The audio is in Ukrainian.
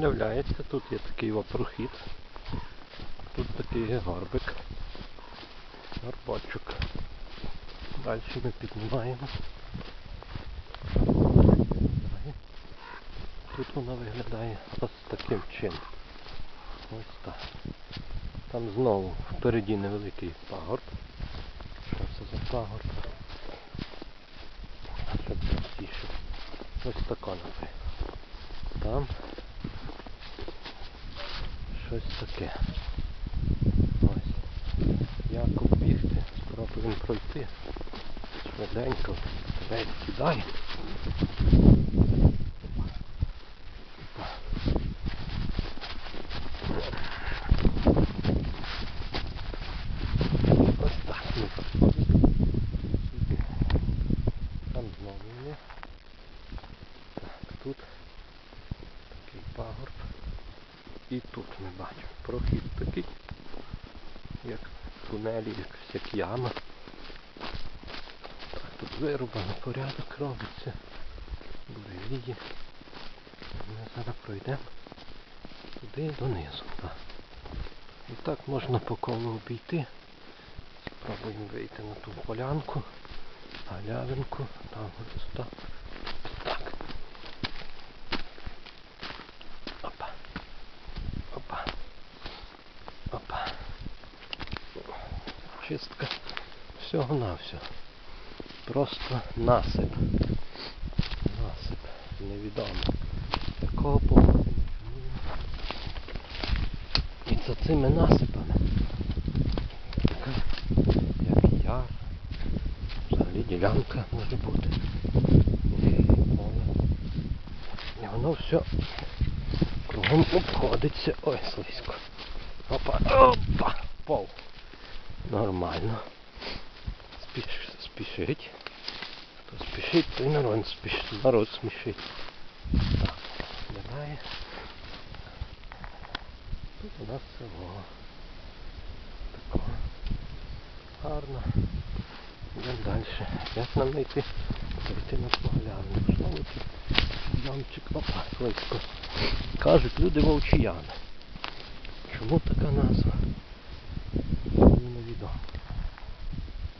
Являється, тут є такий прохід. Тут такий горбик. Горбочок. Далі ми піднімаємо. Тут вона виглядає ось таким чином. Ось так. Там знову впереді невеликий пагорб. Що це за пагорб? Ось тако наприклад. Там щось таке. Ось. Як оббігти, спробуємо пройти. Швиденько. Весь кидай. Ось так. Сюди. Там знову є. Так, тут такий пагорб. І тут ми бачимо прохід такий, як тунелі, якась як яма. Так, тут вирубано порядок робиться. Буревії. Ми зараз пройдемо туди донизу. Так. І так можна по колу обійти. Спробуємо вийти на ту полянку, галявинку, там ось сюди. Так. Опа. Опа. Опа. Чистка всього на все. Просто насип. Насип. Невідомо. Якого походу. І за цими насипами. Така, як яр. Взагалі ділянка може бути. І воно все кругом обходиться. Ой, слизько. Опа, опа, пов. Нормально. Спіш, спішить. Хто спішить, той народ спішить. Народ смішить. Так, немає. Тут у нас село. Тако. Гарно. Йдемо далі. Як нам знайти? Зайти на поглянку. Знову тут ямчик. Опа, слизько. Кажуть, люди вовчияни. Чому така назва? Мені невідомо.